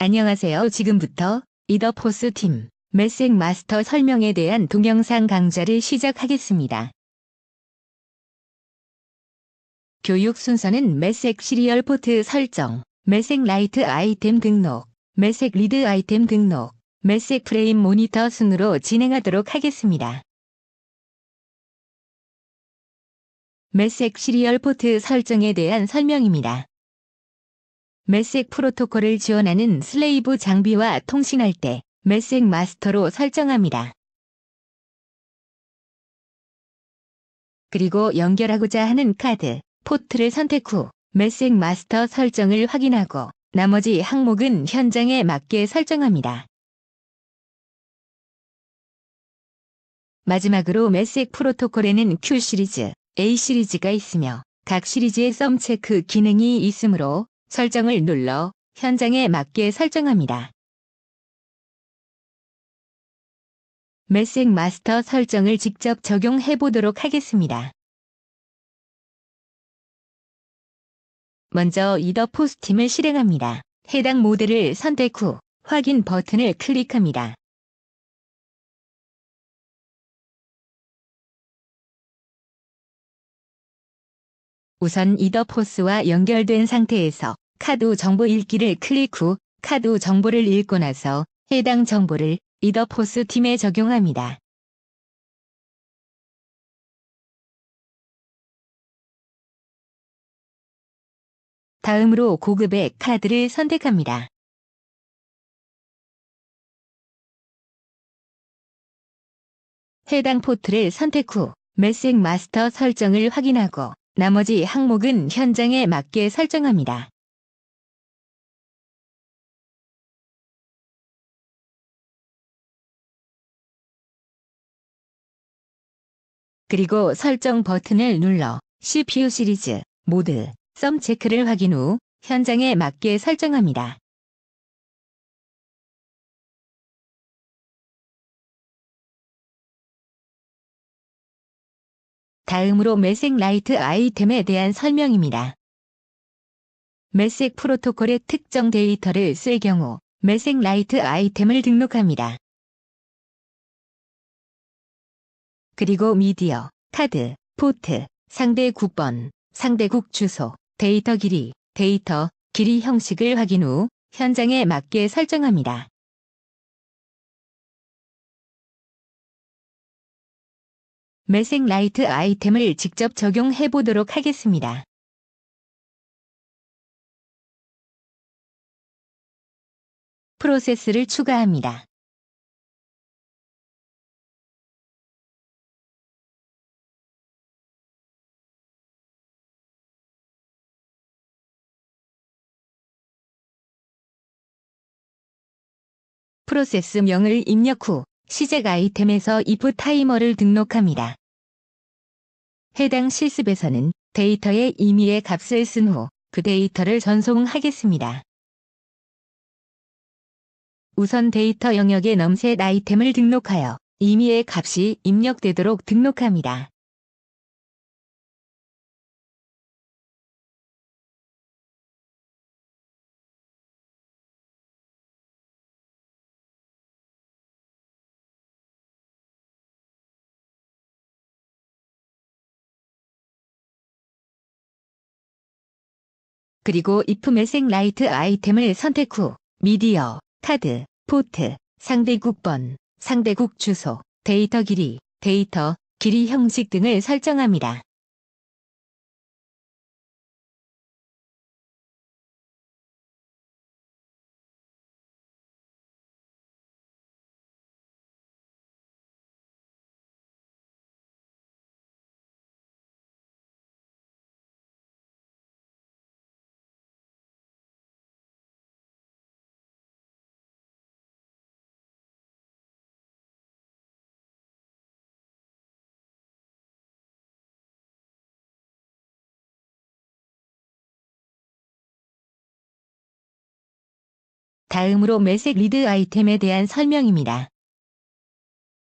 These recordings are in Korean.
안녕하세요. 지금부터 이더포스 팀 메색 마스터 설명에 대한 동영상 강좌를 시작하겠습니다. 교육 순서는 메색 시리얼 포트 설정, 메색 라이트 아이템 등록, 메색 리드 아이템 등록, 메색 프레임 모니터 순으로 진행하도록 하겠습니다. 메색 시리얼 포트 설정에 대한 설명입니다. 메색 프로토콜을 지원하는 슬레이브 장비와 통신할 때 메색 마스터로 설정합니다. 그리고 연결하고자 하는 카드, 포트를 선택 후 메색 마스터 설정을 확인하고 나머지 항목은 현장에 맞게 설정합니다. 마지막으로 메색 프로토콜에는 Q 시리즈, A 시리즈가 있으며 각 시리즈의 썸 체크 기능이 있으므로 설정을 눌러 현장에 맞게 설정합니다. 메색 마스터 설정을 직접 적용해 보도록 하겠습니다. 먼저 이더 포스팀을 실행합니다. 해당 모델을 선택 후 확인 버튼을 클릭합니다. 우선 이더포스와 연결된 상태에서 카드 정보 읽기를 클릭 후 카드 정보를 읽고 나서 해당 정보를 이더포스 팀에 적용합니다. 다음으로 고급의 카드를 선택합니다. 해당 포트를 선택 후 메색 마스터 설정을 확인하고 나머지 항목은 현장에 맞게 설정합니다. 그리고 설정 버튼을 눌러 CPU 시리즈, 모드, 썸 체크를 확인 후 현장에 맞게 설정합니다. 다음으로 메색 라이트 아이템에 대한 설명입니다. 메색 프로토콜의 특정 데이터를 쓸 경우 메색 라이트 아이템을 등록합니다. 그리고 미디어, 카드, 포트, 상대 국 번, 상대국 주소, 데이터 길이, 데이터, 길이 형식을 확인 후 현장에 맞게 설정합니다. 매색 라이트 아이템을 직접 적용해 보도록 하겠습니다. 프로세스를 추가합니다. 프로세스명을 입력 후 시작 아이템에서 if 타이머를 등록합니다. 해당 실습에서는 데이터의 임의의 값을 쓴 후 그 데이터를 전송하겠습니다. 우선 데이터 영역에 넘셋 아이템을 등록하여 임의의 값이 입력되도록 등록합니다. 그리고 if 매색 라이트 아이템을 선택 후 미디어, 카드, 포트, 상대국 번, 상대국 주소, 데이터 길이, 데이터, 길이 형식 등을 설정합니다. 다음으로 매색 리드 아이템에 대한 설명입니다.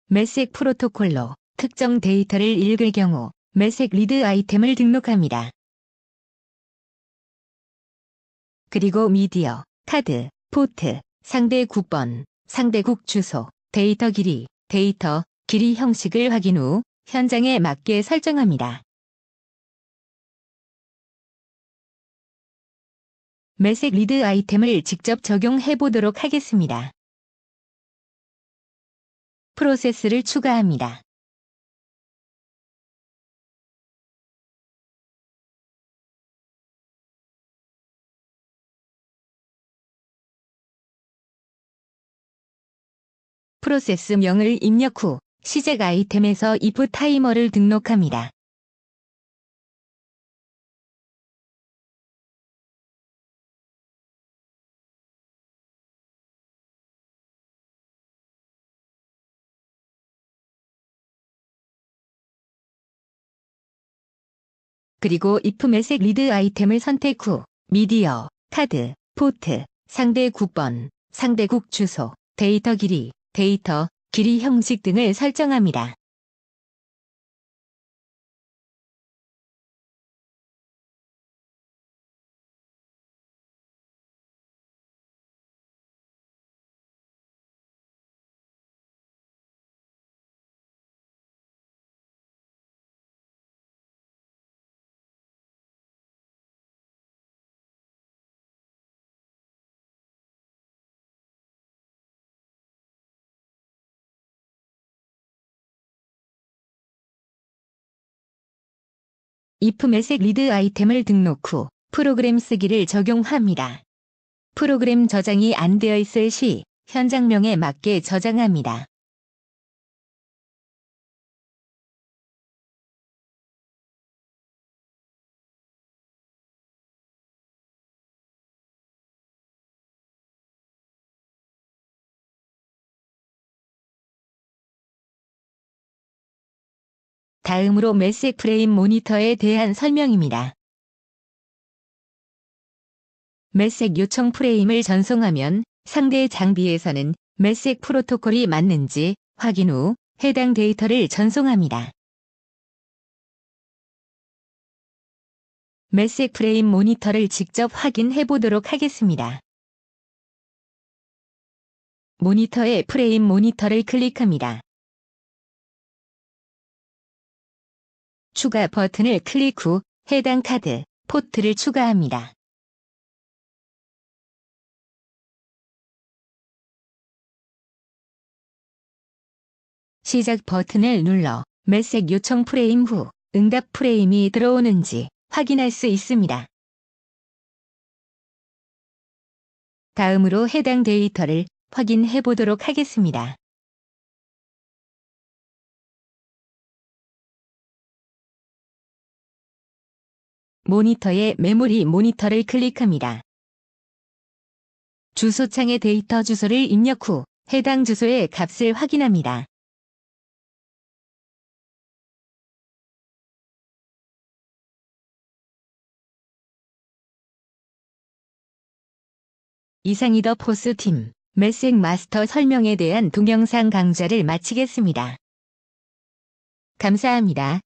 매색 프로토콜로 특정 데이터를 읽을 경우 매색 리드 아이템을 등록합니다. 그리고 미디어, 카드, 포트, 상대 국 번, 상대국 주소, 데이터 길이, 데이터, 길이 형식을 확인 후 현장에 맞게 설정합니다. 매색 리드 아이템을 직접 적용해 보도록 하겠습니다. 프로세스를 추가합니다. 프로세스명을 입력 후 시작 아이템에서 if 타이머를 등록합니다. 그리고 if 매색 리드 아이템을 선택 후 미디어, 카드, 포트, 상대 국 번, 상대국 주소, 데이터 길이, 데이터, 길이 형식 등을 설정합니다. 매색 리드 아이템을 등록 후 프로그램 쓰기를 적용합니다. 프로그램 저장이 안 되어 있을 시 현장명에 맞게 저장합니다. 다음으로 매색 프레임 모니터에 대한 설명입니다. 매색 요청 프레임을 전송하면 상대 장비에서는 매색 프로토콜이 맞는지 확인 후 해당 데이터를 전송합니다. 매색 프레임 모니터를 직접 확인해 보도록 하겠습니다. 모니터의 프레임 모니터를 클릭합니다. 추가 버튼을 클릭 후 해당 카드, 포트를 추가합니다. 시작 버튼을 눌러 매색 요청 프레임 후 응답 프레임이 들어오는지 확인할 수 있습니다. 다음으로 해당 데이터를 확인해 보도록 하겠습니다. 모니터의 메모리 모니터를 클릭합니다. 주소창의 데이터 주소를 입력 후 해당 주소의 값을 확인합니다. 이상이더 포스팀 매색 마스터 설명에 대한 동영상 강좌를 마치겠습니다. 감사합니다.